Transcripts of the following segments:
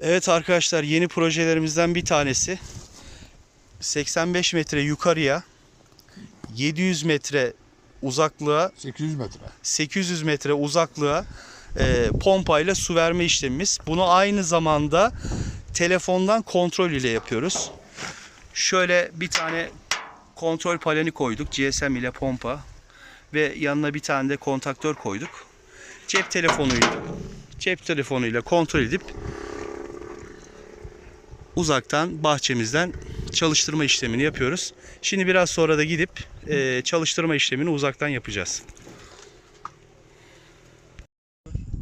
Evet arkadaşlar yeni projelerimizden bir tanesi 85 metre yukarıya 700 metre uzaklığa 800 metre. 800 metre uzaklığa e, pompayla su verme işlemimiz. Bunu aynı zamanda telefondan kontrol ile yapıyoruz. Şöyle bir tane kontrol paneli koyduk. GSM ile pompa ve yanına bir tane de kontaktör koyduk. Cep telefonuyla cep telefonuyla kontrol edip uzaktan bahçemizden çalıştırma işlemini yapıyoruz. Şimdi biraz sonra da gidip e, çalıştırma işlemini uzaktan yapacağız.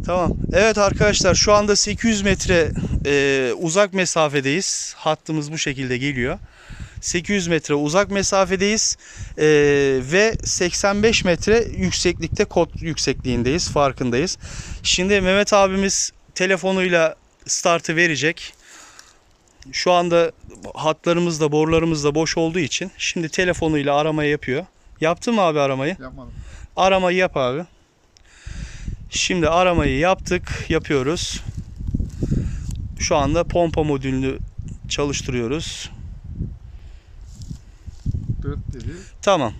Tamam. Evet arkadaşlar şu anda 800 metre e, uzak mesafedeyiz. Hattımız bu şekilde geliyor. 800 metre uzak mesafedeyiz E, ve 85 metre yükseklikte kod yüksekliğindeyiz farkındayız. Şimdi Mehmet abimiz telefonuyla startı verecek. Şu anda hatlarımız da borularımız da boş olduğu için şimdi telefonuyla aramayı yapıyor. Yaptın mı abi aramayı? Yapmadım. Aramayı yap abi. Şimdi aramayı yaptık, yapıyoruz. Şu anda pompa modülünü çalıştırıyoruz. Dıt dedi. Tamam.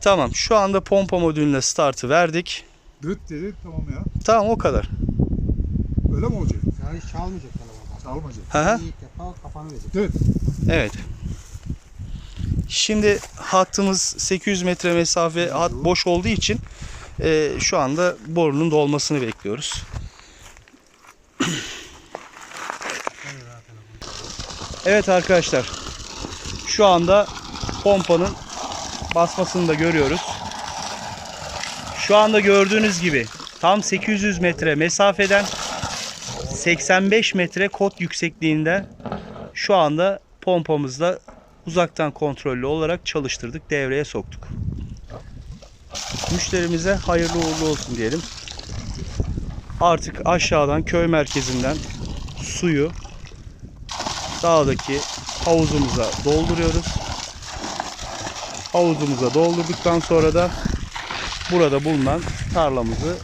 Tamam. Şu anda pompa modülüne startı verdik. Dıt dedi. Tamam ya. Tamam o kadar. Öyle mi olacak? Yani hiç çalmayacak kafanı verecek. Dıt. Evet. Şimdi hattımız 800 metre mesafe hat boş olduğu için e, şu anda borunun dolmasını bekliyoruz. Evet arkadaşlar. Şu anda pompanın basmasını da görüyoruz. Şu anda gördüğünüz gibi tam 800 metre mesafeden 85 metre kot yüksekliğinde şu anda pompamızla uzaktan kontrollü olarak çalıştırdık, devreye soktuk. Müşterimize hayırlı uğurlu olsun diyelim. Artık aşağıdan köy merkezinden suyu dağdaki havuzumuza dolduruyoruz. Havuzumuza doldurduktan sonra da burada bulunan tarlamızı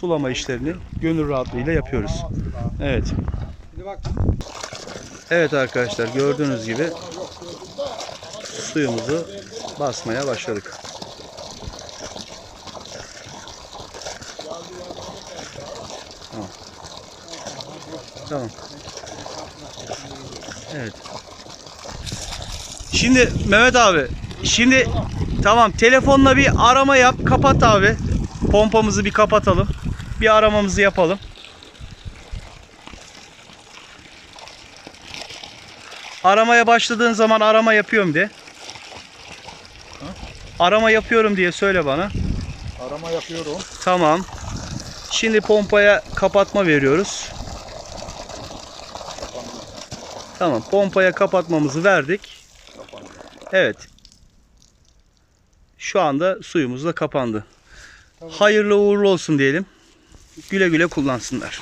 sulama işlerini gönül rahatlığıyla yapıyoruz. Evet. Evet arkadaşlar gördüğünüz gibi suyumuzu basmaya başladık. Tamam. Evet. Şimdi Mehmet abi şimdi tamam telefonla bir arama yap kapat abi. Pompamızı bir kapatalım. Bir aramamızı yapalım. Aramaya başladığın zaman arama yapıyorum de. Arama yapıyorum diye söyle bana. Arama yapıyorum. Tamam. Şimdi pompaya kapatma veriyoruz. Tamam. Pompaya kapatmamızı verdik. Evet. Şu anda suyumuz da kapandı. Hayırlı uğurlu olsun diyelim. Güle güle kullansınlar.